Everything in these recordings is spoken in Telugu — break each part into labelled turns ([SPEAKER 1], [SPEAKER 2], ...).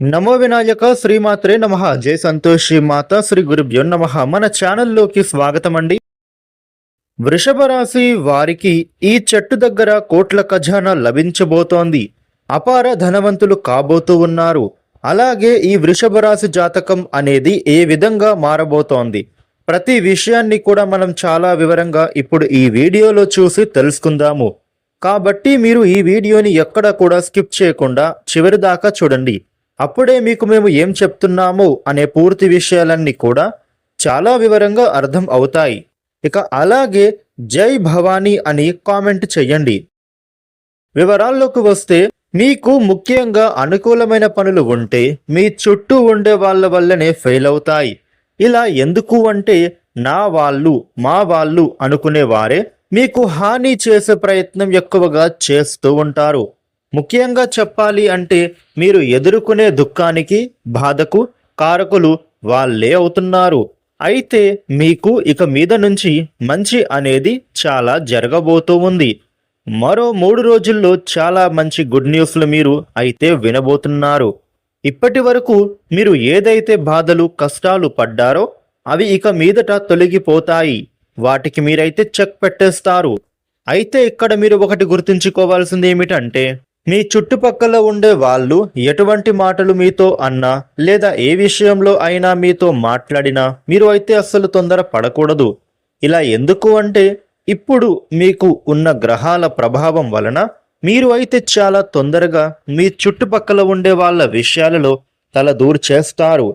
[SPEAKER 1] నమో వినాయక శ్రీమాత్రే నమ. జై సంతోషి మాత శ్రీ గురుభ్యో నమ. మన ఛానల్లోకి స్వాగతం అండి వృషభ రాశి వారికి ఈ చెట్టు దగ్గర కోట్ల ఖజానా లభించబోతోంది. అపార ధనవంతులు కాబోతూ ఉన్నారు. అలాగే ఈ వృషభ రాశి జాతకం అనేది ఏ విధంగా మారబోతోంది? ప్రతి విషయాన్ని కూడా మనం చాలా వివరంగా ఇప్పుడు ఈ వీడియోలో చూసి తెలుసుకుందాము. కాబట్టి మీరు ఈ వీడియోని ఎక్కడ కూడా స్కిప్ చేయకుండా చివరి దాకా చూడండి. అప్పుడే మీకు మేము ఏం చెప్తున్నాము అనే పూర్తి విషయాలన్నీ కూడా చాలా వివరంగా అర్థం అవుతాయి. ఇక అలాగే జై భవానీ అని కామెంట్ చెయ్యండి. వివరాల్లోకి వస్తే మీకు ముఖ్యంగా అనుకూలమైన పనులు ఉంటే మీ చుట్టూ ఉండే వాళ్ళ వల్లనే ఫెయిల్ అవుతాయి. ఇలా ఎందుకు అంటే నా వాళ్ళు మా వాళ్ళు అనుకునే వారే మీకు హాని చేసే ప్రయత్నం ఎక్కువగా చేస్తూ ఉంటారు. ముఖ్యంగా చెప్పాలి అంటే మీరు ఎదుర్కొనే దుఃఖానికి బాధకు కారకులు వాళ్ళే అవుతున్నారు. అయితే మీకు ఇక మీద నుంచి మంచి అనేది చాలా జరగబోతూ ఉంది. మరో మూడు రోజుల్లో చాలా మంచి గుడ్ న్యూస్లు మీరు అయితే వినబోతున్నారు. ఇప్పటి వరకు మీరు ఏదైతే బాధలు కష్టాలు పడ్డారో అవి ఇక మీదట తొలగిపోతాయి. వాటికి మీరైతే చెక్ పెట్టేస్తారు. అయితే ఇక్కడ మీరు ఒకటి గుర్తుంచుకోవాల్సింది ఏమిటంటే మీ చుట్టుపక్కల ఉండే వాళ్ళు ఎటువంటి మాటలు మీతో అన్నా లేదా ఏ విషయంలో అయినా మీతో మాట్లాడినా మీరు అయితే అస్సలు తొందర పడకూడదు. ఇలా ఎందుకు అంటే ఇప్పుడు మీకు ఉన్న గ్రహాల ప్రభావం వలన మీరు అయితే చాలా తొందరగా మీ చుట్టుపక్కల ఉండే వాళ్ళ విషయాలలో తల దూరు చేస్తారు.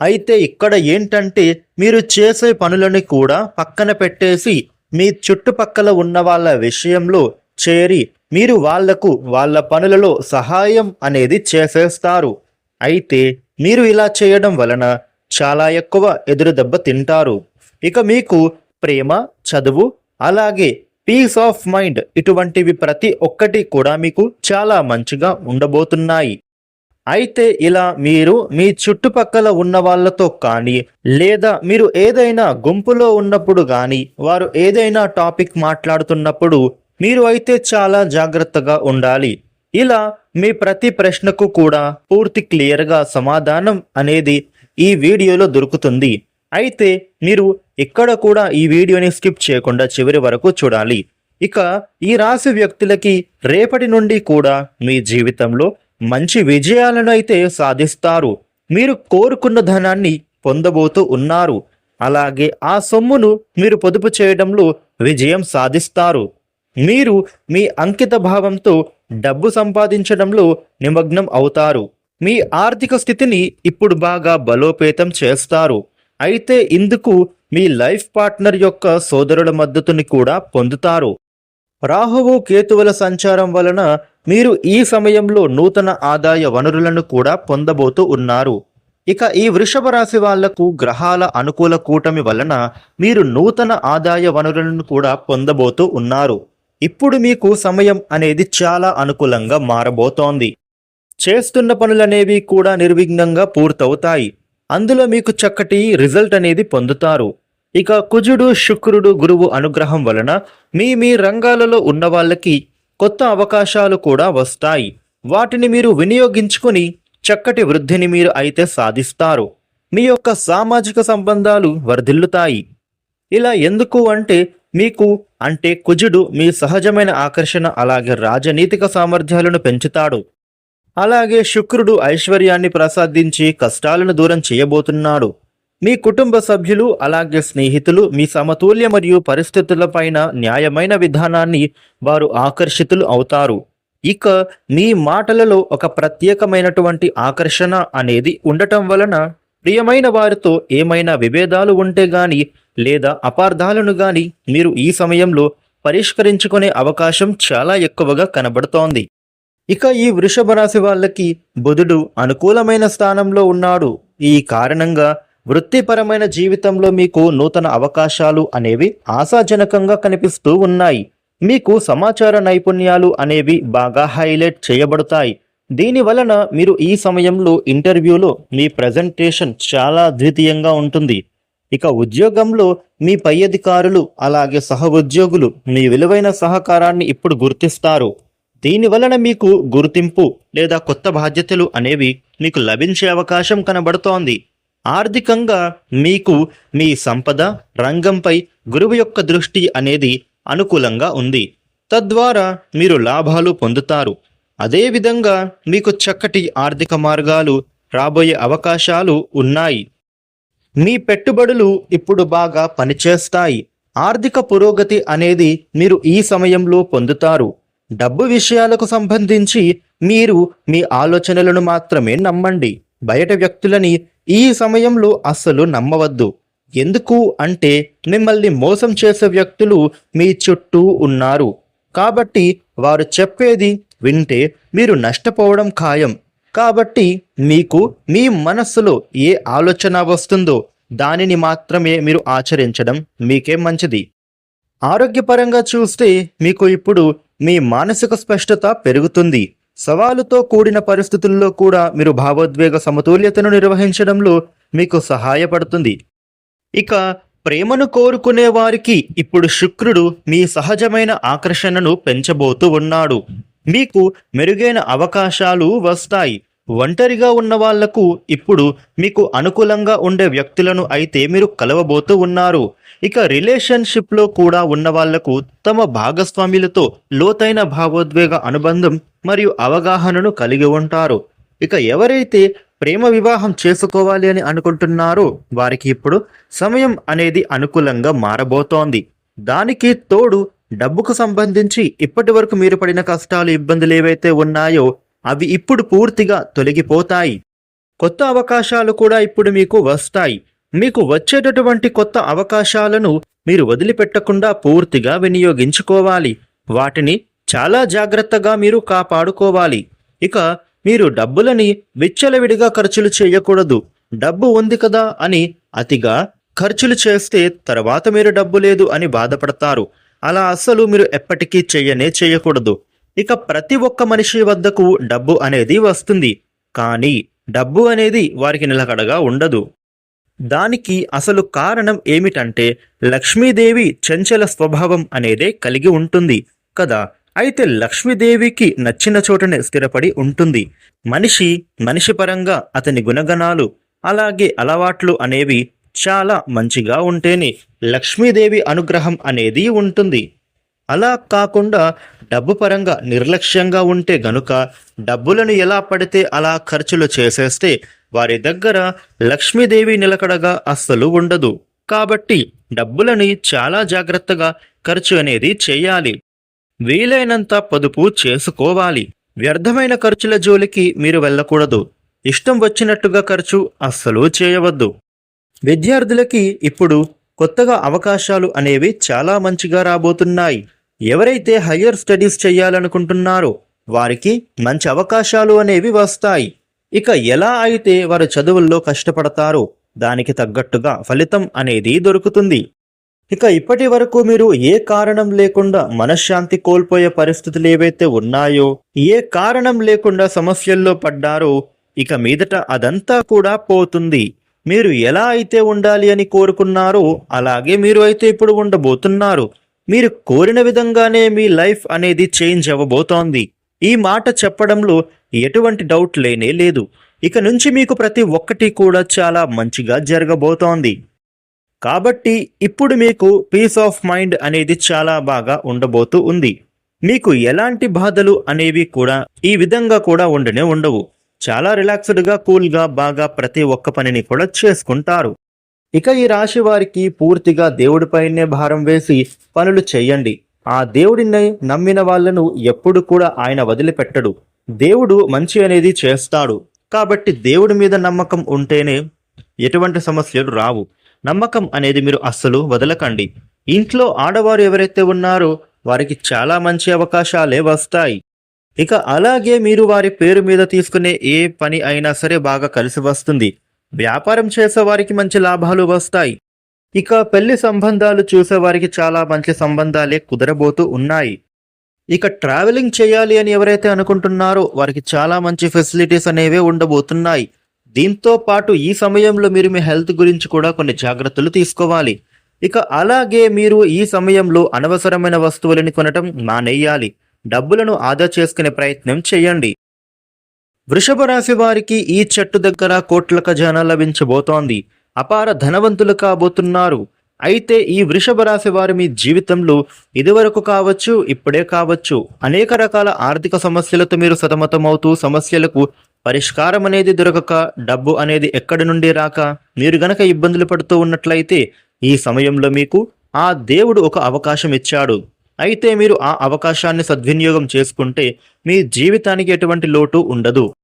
[SPEAKER 1] అయితే ఇక్కడ ఏంటంటే మీరు చేసే పనులని కూడా పక్కన పెట్టేసి మీ చుట్టుపక్కల ఉన్న వాళ్ళ విషయంలో చేరి మీరు వాళ్ళకు వాళ్ళ పనులలో సహాయం అనేది చేసేస్తారు. అయితే మీరు ఇలా చేయడం వలన చాలా ఎక్కువ ఎదురు దెబ్బ తింటారు. ఇక మీకు ప్రేమ చదువు అలాగే పీస్ ఆఫ్ మైండ్ ఇటువంటివి ప్రతి ఒక్కటి కూడా మీకు చాలా మంచిగా ఉండబోతున్నాయి. అయితే ఇలా మీరు మీ చుట్టుపక్కల ఉన్న వాళ్ళతో కానీ లేదా మీరు ఏదైనా గుంపులో ఉన్నప్పుడు కానీ వారు ఏదైనా టాపిక్ మాట్లాడుతున్నప్పుడు మీరు అయితే చాలా జాగ్రత్తగా ఉండాలి. ఇలా మీ ప్రతి ప్రశ్నకు కూడా పూర్తి క్లియర్గా సమాధానం అనేది ఈ వీడియోలో దొరుకుతుంది. అయితే మీరు ఇక్కడ కూడా ఈ వీడియోని స్కిప్ చేయకుండా చివరి వరకు చూడాలి. ఇక ఈ రాశి వ్యక్తులకి రేపటి నుండి కూడా మీ జీవితంలో మంచి విజయాలను అయితే సాధిస్తారు. మీరు కోరుకున్న ధనాన్ని పొందబోతూ ఉన్నారు. అలాగే ఆ సొమ్మును మీరు పొదుపు చేయడంలో విజయం సాధిస్తారు. మీరు మీ అంకిత భావంతో డబ్బు సంపాదించడంలో నిమగ్నం అవుతారు. మీ ఆర్థిక స్థితిని ఇప్పుడు బాగా బలోపేతం చేస్తారు. అయితే ఇందుకు మీ లైఫ్ పార్ట్నర్ యొక్క సోదరుల మద్దతుని కూడా పొందుతారు. రాహువు కేతువుల సంచారం వలన మీరు ఈ సమయంలో నూతన ఆదాయ వనరులను కూడా పొందబోతూ ఉన్నారు. ఇక ఈ వృషభ రాశి వాళ్ళకు గ్రహాల అనుకూల కూటమి వలన మీరు నూతన ఆదాయ వనరులను కూడా పొందబోతూ ఉన్నారు. ఇప్పుడు మీకు సమయం అనేది చాలా అనుకూలంగా మారబోతోంది. చేస్తున్న పనులనేవి కూడా నిర్విఘ్నంగా పూర్తవుతాయి. అందులో మీకు చక్కటి రిజల్ట్ అనేది పొందుతారు. ఇక కుజుడు శుక్రుడు గురువు అనుగ్రహం వలన మీ మీ రంగాలలో ఉన్న వాళ్ళకి కొత్త అవకాశాలు కూడా వస్తాయి. వాటిని మీరు వినియోగించుకొని చక్కటి వృద్ధిని మీరు అయితే సాధిస్తారు. మీ యొక్క సామాజిక సంబంధాలు వర్ధిల్లుతాయి. ఇలా ఎందుకు అంటే మీకు అంటే కుజుడు మీ సహజమైన ఆకర్షణ అలాగే రాజనీతిక సామర్థ్యాలను పెంచుతాడు. అలాగే శుక్రుడు ఐశ్వర్యాన్ని ప్రసాదించి కష్టాలను దూరం చేయబోతున్నాడు. మీ కుటుంబ సభ్యులు అలాగే స్నేహితులు మీ సమతుల్య మరియు పరిస్థితులపైన న్యాయమైన విధానాన్ని వారు ఆకర్షితులు అవుతారు. ఇక మీ మాటలలో ఒక ప్రత్యేకమైనటువంటి ఆకర్షణ అనేది ఉండటం వలన ప్రియమైన వారితో ఏమైనా విభేదాలు ఉంటే గాని లేదా అపార్థాలను గాని మీరు ఈ సమయంలో పరిష్కరించుకునే అవకాశం చాలా ఎక్కువగా కనబడుతోంది. ఇక ఈ వృషభ రాశి వాళ్ళకి బుధుడు అనుకూలమైన స్థానంలో ఉన్నాడు. ఈ కారణంగా వృత్తిపరమైన జీవితంలో మీకు నూతన అవకాశాలు అనేవి ఆశాజనకంగా కనిపిస్తూ ఉన్నాయి. మీకు సమాచార నైపుణ్యాలు అనేవి బాగా హైలైట్ చేయబడతాయి. దీని వలన మీరు ఈ సమయంలో ఇంటర్వ్యూలో మీ ప్రజెంటేషన్ చాలా అద్వితీయంగా ఉంటుంది. ఇక ఉద్యోగంలో మీ పై అధికారులు అలాగే సహ ఉద్యోగులు మీ విలువైన సహకారాన్ని ఇప్పుడు గుర్తిస్తారు. దీని వలన మీకు గుర్తింపు లేదా కొత్త బాధ్యతలు అనేవి మీకు లభించే అవకాశం కనబడుతోంది. ఆర్థికంగా మీకు మీ సంపద రంగంపై గురువు యొక్క దృష్టి అనేది అనుకూలంగా ఉంది. తద్వారా మీరు లాభాలు పొందుతారు. అదేవిధంగా మీకు చక్కటి ఆర్థిక మార్గాలు రాబోయే అవకాశాలు ఉన్నాయి. మీ పెట్టుబడులు ఇప్పుడు బాగా పనిచేస్తాయి. ఆర్థిక పురోగతి అనేది మీరు ఈ సమయంలో పొందుతారు. డబ్బు విషయాలకు సంబంధించి మీరు మీ ఆలోచనలను మాత్రమే నమ్మండి. బయట వ్యక్తులని ఈ సమయంలో అస్సలు నమ్మవద్దు. ఎందుకు అంటే మిమ్మల్ని మోసం చేసే వ్యక్తులు మీ చుట్టూ ఉన్నారు. కాబట్టి వారు చెప్పేది వింటే మీరు నష్టపోవడం ఖాయం. కాబట్టి మీకు మీ మనస్సులో ఏ ఆలోచన వస్తుందో దానిని మాత్రమే మీరు ఆచరించడం మీకే మంచిది. ఆరోగ్యపరంగా చూస్తే మీకు ఇప్పుడు మీ మానసిక స్పష్టత పెరుగుతుంది. సవాలుతో కూడిన పరిస్థితుల్లో కూడా మీరు భావోద్వేగ సమతుల్యతను నిర్వహించడంలో మీకు సహాయపడుతుంది. ఇక ప్రేమను కోరుకునే వారికి ఇప్పుడు శుక్రుడు మీ సహజమైన ఆకర్షణను పెంచబోతూ ఉన్నాడు. మీకు మెరుగైన అవకాశాలు వస్తాయి. ఒంటరిగా ఉన్న వాళ్ళకు ఇప్పుడు మీకు అనుకూలంగా ఉండే వ్యక్తులను అయితే మీరు కలవబోతూ ఉన్నారు. ఇక రిలేషన్షిప్లో కూడా ఉన్న వాళ్ళకు తమ భాగస్వాములతో లోతైన భావోద్వేగ అనుబంధం మరియు అవగాహనను కలిగి ఉంటారు. ఇక ఎవరైతే ప్రేమ వివాహం చేసుకోవాలి అని అనుకుంటున్నారో వారికి ఇప్పుడు సమయం అనేది అనుకూలంగా మారబోతోంది. దానికి తోడు డబ్బుకు సంబంధించి ఇప్పటి వరకు మీరు పడిన కష్టాలు ఇబ్బందులు ఏవైతే ఉన్నాయో అవి ఇప్పుడు పూర్తిగా తొలగిపోతాయి. కొత్త అవకాశాలు కూడా ఇప్పుడు మీకు వస్తాయి. మీకు వచ్చేటటువంటి కొత్త అవకాశాలను మీరు వదిలిపెట్టకుండా పూర్తిగా వినియోగించుకోవాలి. వాటిని చాలా జాగ్రత్తగా మీరు కాపాడుకోవాలి. ఇక మీరు డబ్బులని విచ్చలవిడిగా ఖర్చులు చేయకూడదు. డబ్బు ఉంది కదా అని అతిగా ఖర్చులు చేస్తే తర్వాత మీరు డబ్బు లేదు అని బాధపడతారు. అలా అస్సలు మీరు ఎప్పటికీ చెయ్యనే చేయకూడదు. ఇక ప్రతి ఒక్క మనిషి వద్దకు డబ్బు అనేది వస్తుంది. కానీ డబ్బు అనేది వారికి నిలకడగా ఉండదు. దానికి అసలు కారణం ఏమిటంటే లక్ష్మీదేవి చంచల స్వభావం అనేదే కలిగి ఉంటుంది కదా. అయితే లక్ష్మీదేవికి నచ్చిన చోటనే స్థిరపడి ఉంటుంది. మనిషి మనిషి పరంగా అతని గుణగణాలు అలాగే అలవాట్లు అనేవి చాలా మంచిగా ఉంటేనే లక్ష్మీదేవి అనుగ్రహం అనేది ఉంటుంది. అలా కాకుండా డబ్బు పరంగా నిర్లక్ష్యంగా ఉంటే గనుక డబ్బులను ఎలా పడితే అలా ఖర్చులు చేసేస్తే వారి దగ్గర లక్ష్మీదేవి నిలకడగా అస్సలు ఉండదు. కాబట్టి డబ్బులని చాలా జాగ్రత్తగా ఖర్చు అనేది చేయాలి. వీలైనంత పొదుపు చేసుకోవాలి. వ్యర్థమైన ఖర్చుల జోలికి మీరు వెళ్ళకూడదు. ఇష్టం వచ్చినట్టుగా ఖర్చు అస్సలు చేయవద్దు. విద్యార్థులకి ఇప్పుడు కొత్తగా అవకాశాలు అనేవి చాలా మంచిగా రాబోతున్నాయి. ఎవరైతే హయ్యర్ స్టడీస్ చేయాలనుకుంటున్నారో వారికి మంచి అవకాశాలు అనేవి వస్తాయి. ఇక ఎలా అయితే వారు చదువుల్లో కష్టపడతారో దానికి తగ్గట్టుగా ఫలితం అనేది దొరుకుతుంది. ఇక ఇప్పటి వరకు మీరు ఏ కారణం లేకుండా మనశ్శాంతి కోల్పోయే పరిస్థితులు ఏవైతే ఉన్నాయో ఏ కారణం లేకుండా సమస్యల్లో పడ్డారో ఇక మీదట అదంతా కూడా పోతుంది. మీరు ఎలా అయితే ఉండాలి అని కోరుకున్నారో అలాగే మీరు అయితే ఇప్పుడు ఉండబోతున్నారు. మీరు కోరిన విధంగానే మీ లైఫ్ అనేది చేంజ్ అవ్వబోతోంది. ఈ మాట చెప్పడంలో ఎటువంటి డౌట్ లేనే లేదు. ఇక నుంచి మీకు ప్రతి ఒక్కటి కూడా చాలా మంచిగా జరగబోతోంది. కాబట్టి ఇప్పుడు మీకు పీస్ ఆఫ్ మైండ్ అనేది చాలా బాగా ఉండబోతూ ఉంది. మీకు ఎలాంటి బాధలు అనేవి కూడా ఈ విధంగా కూడా ఉండనే ఉండవు. చాలా రిలాక్స్డ్గా కూల్గా బాగా ప్రతి ఒక్క పనిని కూడా చేసుకుంటారు. ఇక ఈ రాశి వారికి పూర్తిగా దేవుడిపైనే భారం వేసి పనులు చేయండి. ఆ దేవుడిని నమ్మిన వాళ్ళను ఎప్పుడు కూడా ఆయన వదిలిపెట్టడు. దేవుడు మంచి అనేది చేస్తాడు. కాబట్టి దేవుడి మీద నమ్మకం ఉంటేనే ఎటువంటి సమస్యలు రావు. నమ్మకం అనేది మీరు అస్సలు వదలకండి. ఇంట్లో ఆడవారు ఎవరైతే ఉన్నారో వారికి చాలా మంచి అవకాశాలే వస్తాయి. ఇక అలాగే మీరు వారి పేరు మీద తీసుకునే ఏ పని అయినా సరే బాగా కలిసి వస్తుంది. వ్యాపారం చేసే వారికి మంచి లాభాలు వస్తాయి. ఇక పెళ్ళి సంబంధాలు చూసేవారికి చాలా మంచి సంబంధాలే కుదరబోతూ ఉన్నాయి. ఇక ట్రావెలింగ్ చేయాలి అని ఎవరైతే అనుకుంటున్నారో వారికి చాలా మంచి ఫెసిలిటీస్ అనేవి ఉండబోతున్నాయి. దీంతో పాటు ఈ సమయంలో మీరు మీ హెల్త్ గురించి కూడా కొన్ని జాగ్రత్తలు తీసుకోవాలి. ఇక అలాగే మీరు ఈ సమయంలో అనవసరమైన వస్తువులని కొనటం మానేయాలి. డబ్బులను ఆదా చేసుకునే ప్రయత్నం చేయండి. వృషభ రాశి వారికి ఈ చెట్టు దగ్గర కోట్ల ఖజానా లభించబోతోంది. అపార ధనవంతులు కాబోతున్నారు. అయితే ఈ వృషభ రాశి వారి మీ జీవితంలో ఇదివరకు కావచ్చు ఇప్పుడే కావచ్చు అనేక రకాల ఆర్థిక సమస్యలతో మీరు సతమతమవుతూ సమస్యలకు పరిష్కారం అనేది దొరకక డబ్బు అనేది ఎక్కడి నుండి రాక మీరు గనక ఇబ్బందులు పడుతూ ఉన్నట్లయితే ఈ సమయంలో మీకు ఆ దేవుడు ఒక అవకాశం ఇచ్చాడు. అయితే మీరు ఆ అవకాశాన్ని సద్వినియోగం చేసుకుంటే మీ జీవితానికి ఎటువంటి లోటు ఉండదు.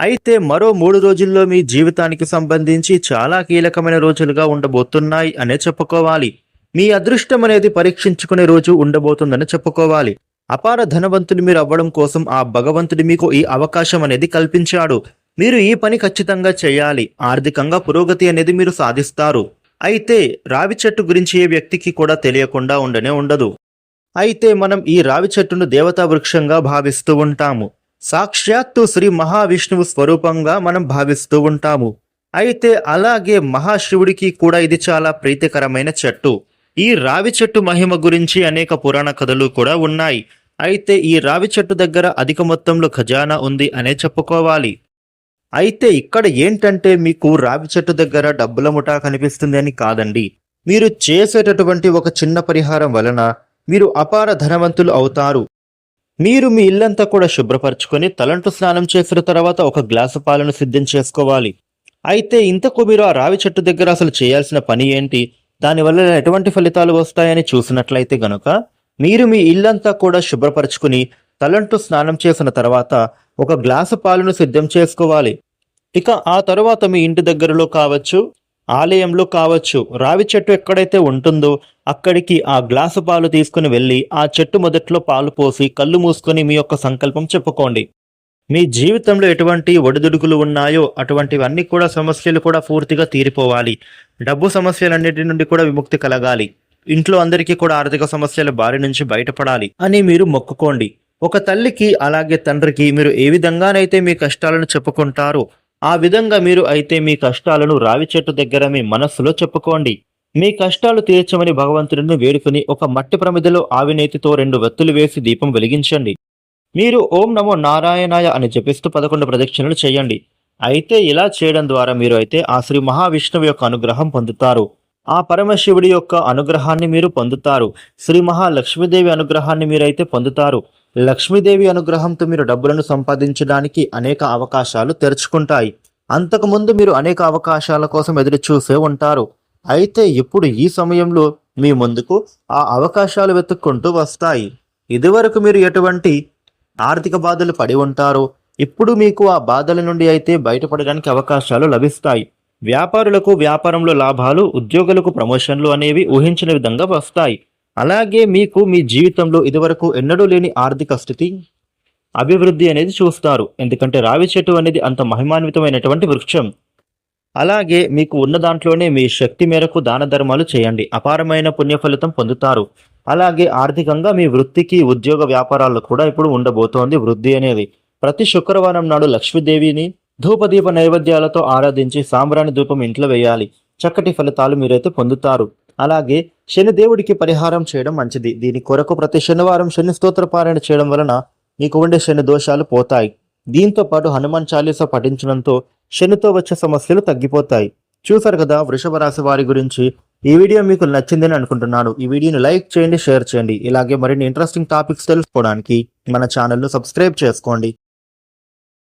[SPEAKER 1] అయితే మరో మూడు రోజుల్లో మీ జీవితానికి సంబంధించి చాలా కీలకమైన రోజులుగా ఉండబోతున్నాయి అనే చెప్పుకోవాలి. మీ అదృష్టం అనేది పరీక్షించుకునే రోజు ఉండబోతుందని చెప్పుకోవాలి. అపార ధనవంతులు మీరు అవ్వడం కోసం ఆ భగవంతుడి మీకు ఈ అవకాశం అనేది కల్పించాడు. మీరు ఈ పని ఖచ్చితంగా చేయాలి. ఆర్థికంగా పురోగతి అనేది మీరు సాధిస్తారు. అయితే రావి చెట్టు గురించి ఏ వ్యక్తికి కూడా తెలియకుండా ఉండనే ఉండదు. అయితే మనం ఈ రావి చెట్టును దేవతా వృక్షంగా భావిస్తూ ఉంటాము. సాక్షాత్తు శ్రీ మహావిష్ణువు స్వరూపంగా మనం భావిస్తూ ఉంటాము. అయితే అలాగే మహాశివుడికి కూడా ఇది చాలా ప్రీతికరమైన చెట్టు. ఈ రావి చెట్టు మహిమ గురించి అనేక పురాణ కథలు కూడా ఉన్నాయి. అయితే ఈ రావి చెట్టు దగ్గర అధిక మొత్తంలో ఖజానా ఉంది అనే చెప్పుకోవాలి. అయితే ఇక్కడ ఏంటంటే మీకు రావి చెట్టు దగ్గర డబ్బుల ముఠా కనిపిస్తుంది అని కాదండి. మీరు చేసేటటువంటి ఒక చిన్న పరిహారం వలన మీరు అపార ధనవంతులు అవుతారు. మీరు మీ ఇల్లంతా కూడా శుభ్రపరచుకొని తలంటు స్నానం చేసిన తర్వాత ఒక గ్లాసు పాలను సిద్ధం చేసుకోవాలి. అయితే ఇంతకు మీరు ఆ రావి చెట్టు దగ్గర అసలు చేయాల్సిన పని ఏంటి? దానివల్ల ఎటువంటి ఫలితాలు వస్తాయని చూసినట్లయితే గనుక మీరు మీ ఇల్లంతా కూడా శుభ్రపరచుకుని తలంటు స్నానం చేసిన తర్వాత ఒక గ్లాసు పాలను సిద్ధం చేసుకోవాలి. ఇక ఆ తరువాత మీ ఇంటి దగ్గరలో కావచ్చు ఆలయంలో కావచ్చు. రావి చెట్టు ఎక్కడైతే ఉంటుందో అక్కడికి ఆ గ్లాసు పాలు తీసుకుని వెళ్ళి ఆ చెట్టు మొదట్లో పాలు పోసి కళ్ళు మూసుకొని మీ యొక్క సంకల్పం చెప్పుకోండి. మీ జీవితంలో ఎటువంటి ఒడిదుడుకులు ఉన్నాయో అటువంటివన్నీ కూడా సమస్యలు కూడా పూర్తిగా తీరిపోవాలి. డబ్బు సమస్యలన్నిటి నుండి కూడా విముక్తి కలగాలి. ఇంట్లో అందరికీ కూడా ఆర్థిక సమస్యల బారి నుంచి బయటపడాలి అని మీరు మొక్కుకోండి. ఒక తల్లికి అలాగే తండ్రికి మీరు ఏ విధంగానైతే మీ కష్టాలను చెప్పుకుంటారో ఆ విధంగా మీరు అయితే మీ కష్టాలను రావి చెట్టు దగ్గర మీ మనస్సులో చెప్పుకోండి. మీ కష్టాలు తీర్చమని భగవంతుడిని వేడుకుని ఒక మట్టి ప్రమిదలో ఆవినేతితో రెండు వెత్తులు వేసి దీపం వెలిగించండి. మీరు ఓం నమో నారాయణాయ అని జపిస్తూ పదకొండు ప్రదక్షిణలు చేయండి. అయితే ఇలా చేయడం ద్వారా మీరు అయితే ఆ శ్రీ మహావిష్ణువు యొక్క అనుగ్రహం పొందుతారు. ఆ పరమశివుడి యొక్క అనుగ్రహాన్ని మీరు పొందుతారు. శ్రీ మహాలక్ష్మీదేవి అనుగ్రహాన్ని మీరైతే పొందుతారు. లక్ష్మీదేవి అనుగ్రహంతో మీరు డబ్బులను సంపాదించడానికి అనేక అవకాశాలు తెరుచుకుంటాయి. అంతకుముందు మీరు అనేక అవకాశాల కోసం ఎదురు చూసే ఉంటారు. అయితే ఇప్పుడు ఈ సమయంలో మీ ముందుకు ఆ అవకాశాలు వెతుక్కుంటూ వస్తాయి. ఇదివరకు మీరు ఎటువంటి ఆర్థిక బాధలు పడి ఉంటారో ఇప్పుడు మీకు ఆ బాధల నుండి అయితే బయటపడడానికి అవకాశాలు లభిస్తాయి. వ్యాపారులకు వ్యాపారంలో లాభాలు ఉద్యోగులకు ప్రమోషన్లు అనేవి ఊహించిన విధంగా వస్తాయి. అలాగే మీకు మీ జీవితంలో ఇదివరకు ఎన్నడూ లేని ఆర్థిక స్థితి అభివృద్ధి అనేది చూస్తారు. ఎందుకంటే రావి చెట్టు అనేది అంత మహిమాన్వితమైనటువంటి వృక్షం. అలాగే మీకు ఉన్న దాంట్లోనే మీ శక్తి మేరకు దాన ధర్మాలు చేయండి. అపారమైన పుణ్య ఫలితం పొందుతారు. అలాగే ఆర్థికంగా మీ వృత్తికి ఉద్యోగ వ్యాపారాల్లో కూడా ఇప్పుడు ఉండబోతోంది వృద్ధి అనేది. ప్రతి శుక్రవారం నాడు లక్ష్మీదేవిని ధూపదీప నైవేద్యాలతో ఆరాధించి సాంబ్రాణి ధూపం ఇంట్లో వేయాలి. చక్కటి ఫలితాలు మీరైతే పొందుతారు. అలాగే శని దేవుడికి పరిహారం చేయడం మంచిది. దీని కొరకు ప్రతి శనివారం శని స్తోత్ర పారాయణ చేయడం వలన మీకు ఉండే శని దోషాలు పోతాయి. దీంతో పాటు హనుమాన్ చాలీసా పఠించడంతో శనితో వచ్చే సమస్యలు తగ్గిపోతాయి. చూసారు కదా వృషభ రాశి వారి గురించి ఈ వీడియో మీకు నచ్చిందని అనుకుంటున్నాను. ఈ వీడియోని లైక్ చేయండి షేర్ చేయండి. ఇలాగే మరిన్ని ఇంట్రెస్టింగ్ టాపిక్స్ తెలుసుకోవడానికి మన ఛానల్ను సబ్స్క్రైబ్ చేసుకోండి.